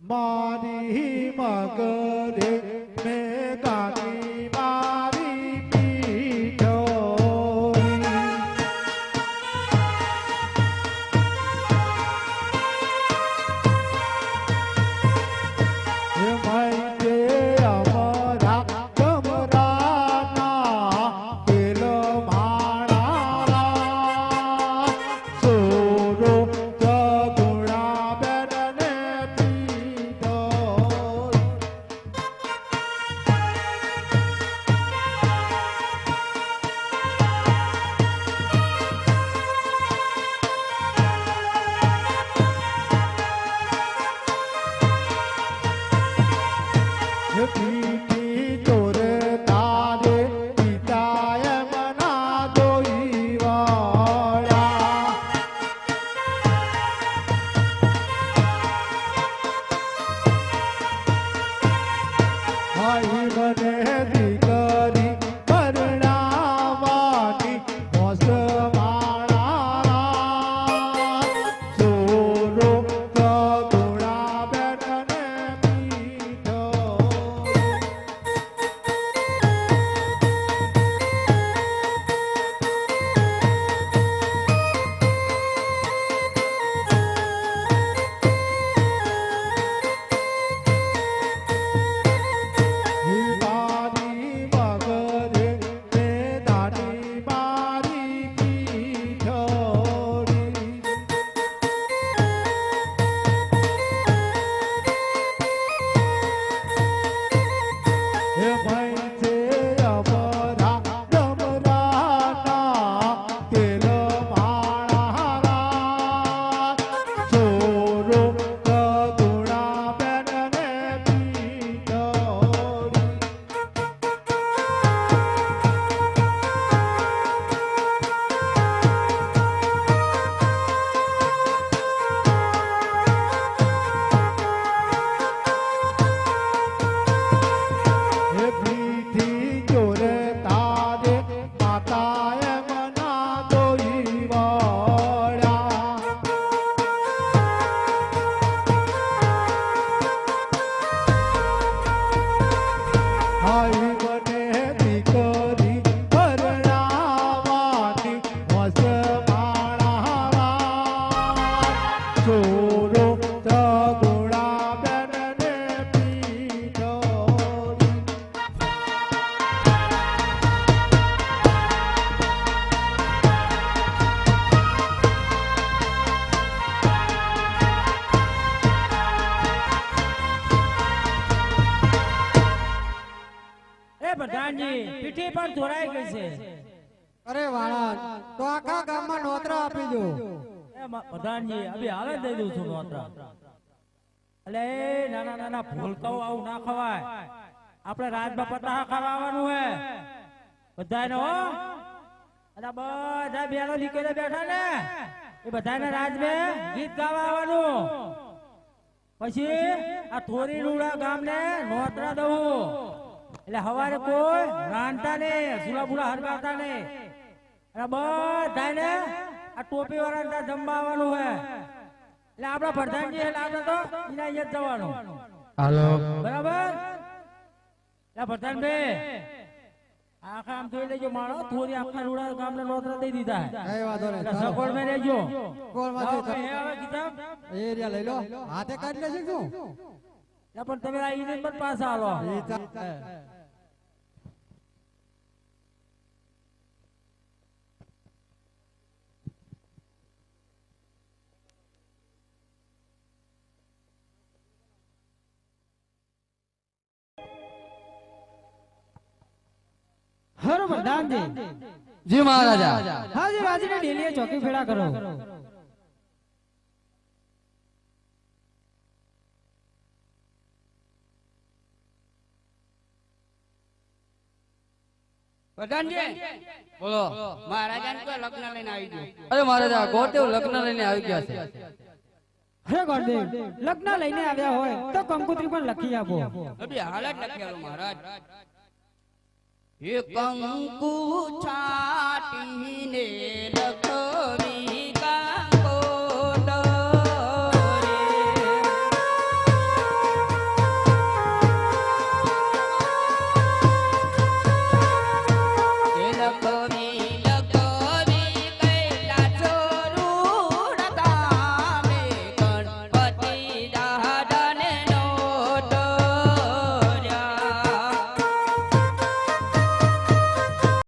મારી મગરે મેં Sahib ne પ્રધાનજી પીઠી પણ ધોરાઈ ગઈ છે. અરે વાળા તો આખા ગામમાં નોતરા આપી દો. પ્રધાનજી હવે આવે દઈ દઉં છું નોતરા. એટલે નાના નાના ભૂલકાઓ આવું ના ખવાય. આપણે રાજમાં પતાહા ખાવા આવવાનું હે. બધાને હો. અને બધા બેનો નીકળે બેઠા ને. એ બધાને રાજમે ગીત ગાવા આવવાનું. પછી આ થોરી રૂડા ગામને નોતરા દઉં. એટલે હવારે કોઈ રાંધતા ને સુલા બુલા હરગાવતા ને બધા બધાને આ ટોપી વાળા જમવાનું હે. એટલે આપણા પ્રધાનજી એટલે આપણે તો એના અહીંયા જ જવાનું. હાલો. બરાબર? એટલે પ્રધાનભાઈ આખા આમ જોઈ લેજો માણો થોડી આખા રૂડા ગામને નોતરા દઈ દીધા કઈ વાંધો નહીં સગવડ મેં રહેજો. કોલમાંથી લાવો હે હવે કિતાબ એ એરિયા લઈ લો. હાથે કાઢી લેશે શું? પણ તમે આ ઈને પણ પાછા આલો હરો પ્રધાનજી જી મહારાજા. હાજી રાજને ડેલીએ ચોકી ફેરા કરો. બોલો. લગ્ન લઈને આવી ગયો. અરે મહારાજા ગોરદેવ લગ્ન લઈને આવી ગયા છે. હે ગોરદેવ લગ્ન લઈને આવ્યા હોય તો કંકુત્રી પણ લખી આપો. હાલત લખી જ મહારાજ. કંકુ છાટીને